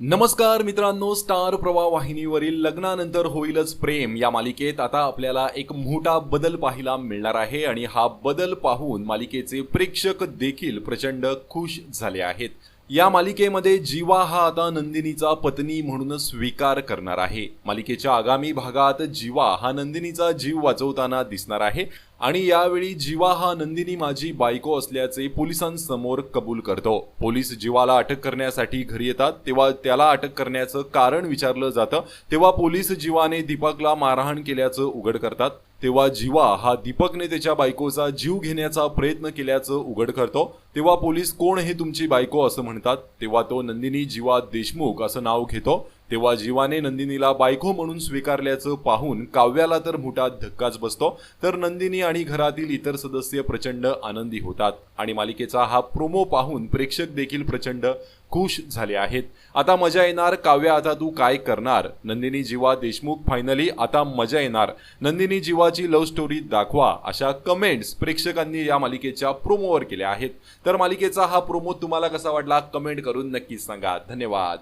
नमस्कार मित्रांनो स्टार प्रवाह वाहिनीवरील लग्नानंतर होईलच प्रेम. या मालिकेत आता आपल्याला एक मोठा बदल पाहायला मिळणार आहे आणि हा बदल पाहून मालिकेचे प्रेक्षक देखील प्रचंड खुश झाले आहेत. या मालिकेमध्ये जीवा हा आता नंदिनीचा पत्नी म्हणून स्वीकार करणार आहे. मालिकेच्या आगामी भागात जीवा हा नंदिनीचा जीव वाचवताना दिसणार आहे. आणि यावेळी जीवा हा नंदिनी माझी बायको असल्याचे पोलिसांसमोर कबूल करतो. पोलीस जीवाला अटक करण्यासाठी घरी येतात तेव्हा त्याला अटक करण्याचं कारण विचारलं जातं तेव्हा पोलीस जीवाने दीपकला मारहाण केल्याचं उघड करतात तेव्हा जीवा हा दीपकने त्याच्या बायकोचा जीव घेण्याचा प्रयत्न केल्याचं उघड करतो तेव्हा पोलीस कोण हे तुमची बायको? असं म्हणतात तेव्हा तो नंदिनी जीवा देशमुख असं नाव घेतो तेव्हा जीवाने नंदिनीला बायको म्हणून स्वीकारल्याचं पाहून काव्याला तर मोठा धक्काच बसतो. तर नंदिनी आणि घरातील इतर सदस्य प्रचंड आनंदी होतात आणि मालिकेचा हा प्रोमो पाहून प्रेक्षक देखील प्रचंड खुश झाले आहेत. आता मजा येणार काव्या आता तू काय करणार? नंदिनी जीवा देशमुख फायनली आता मजा येणार. नंदिनी जीवाची लव्ह स्टोरी दाखवा अशा कमेंट्स प्रेक्षकांनी या मालिकेच्या प्रोमोवर केल्या आहेत. तर मालिकेचा हा प्रोमो तुम्हाला कसा वाटला? कमेंट करून नक्कीच सांगा. धन्यवाद.